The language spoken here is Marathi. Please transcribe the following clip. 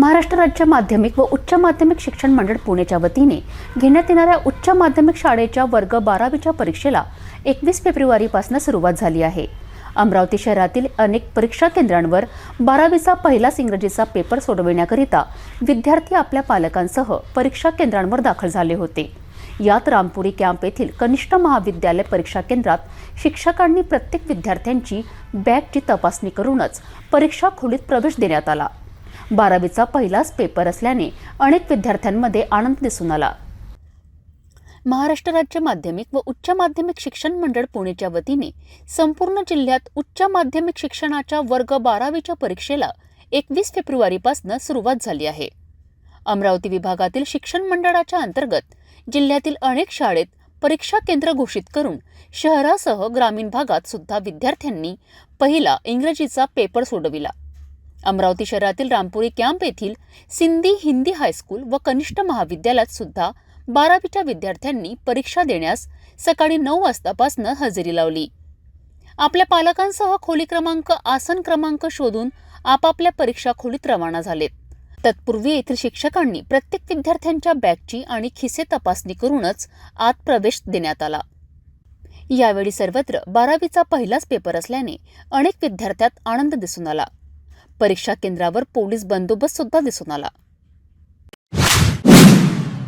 महाराष्ट्र राज्य माध्यमिक व उच्च माध्यमिक शिक्षण मंडळ पुणेच्या वतीने घेण्यात येणाऱ्या उच्च माध्यमिक शाळेच्या वर्ग बारावीच्या परीक्षेला एकवीस फेब्रुवारीपासून सुरुवात झाली आहे. अमरावती शहरातील अनेक परीक्षा केंद्रांवर बारावीचा पहिलाच इंग्रजीचा पेपर सोडविण्याकरिता विद्यार्थी आपल्या पालकांसह परीक्षा केंद्रांवर दाखल झाले होते. यात रामपुरी कॅम्प येथील कनिष्ठ महाविद्यालय परीक्षा केंद्रात शिक्षकांनी प्रत्येक विद्यार्थ्यांची बॅगची तपासणी करूनच परीक्षा खोलीत प्रवेश देण्यात आला. बारावीचा पहिलाच पेपर असल्याने अनेक विद्यार्थ्यांमध्ये आनंद दिसून आला. महाराष्ट्र राज्य माध्यमिक व उच्च माध्यमिक शिक्षण मंडळ पुणेच्या वतीने संपूर्ण जिल्ह्यात उच्च माध्यमिक शिक्षणाच्या वर्ग बारावीच्या परीक्षेला एकवीस फेब्रुवारीपासून सुरुवात झाली आहे. अमरावती विभागातील शिक्षण मंडळाच्या अंतर्गत जिल्ह्यातील अनेक शाळेत परीक्षा केंद्र घोषित करून शहरासह ग्रामीण भागात सुद्धा विद्यार्थ्यांनी पहिला इंग्रजीचा पेपर सोडविला. अमरावती शहरातील रामपुरी कॅम्प येथील सिंधी हिंदी हायस्कूल व कनिष्ठ महाविद्यालयात सुद्धा बारावीच्या विद्यार्थ्यांनी परीक्षा देण्यास सकाळी नऊ वाजतापासून हजेरी लावली. आपल्या पालकांसह खोली क्रमांक आसन क्रमांक शोधून आपापल्या परीक्षा खोलीत रवाना झालेत. तत्पूर्वी येथील शिक्षकांनी प्रत्येक विद्यार्थ्यांच्या बॅगची आणि खिसे तपासणी करूनच आत प्रवेश देण्यात आला. यावेळी सर्वत्र बारावीचा पहिलाच पेपर असल्याने अनेक विद्यार्थ्यात आनंद दिसून आला. परीक्षा केंद्रावर पोलीस बंदोबस्त सुद्धा दिसून आला.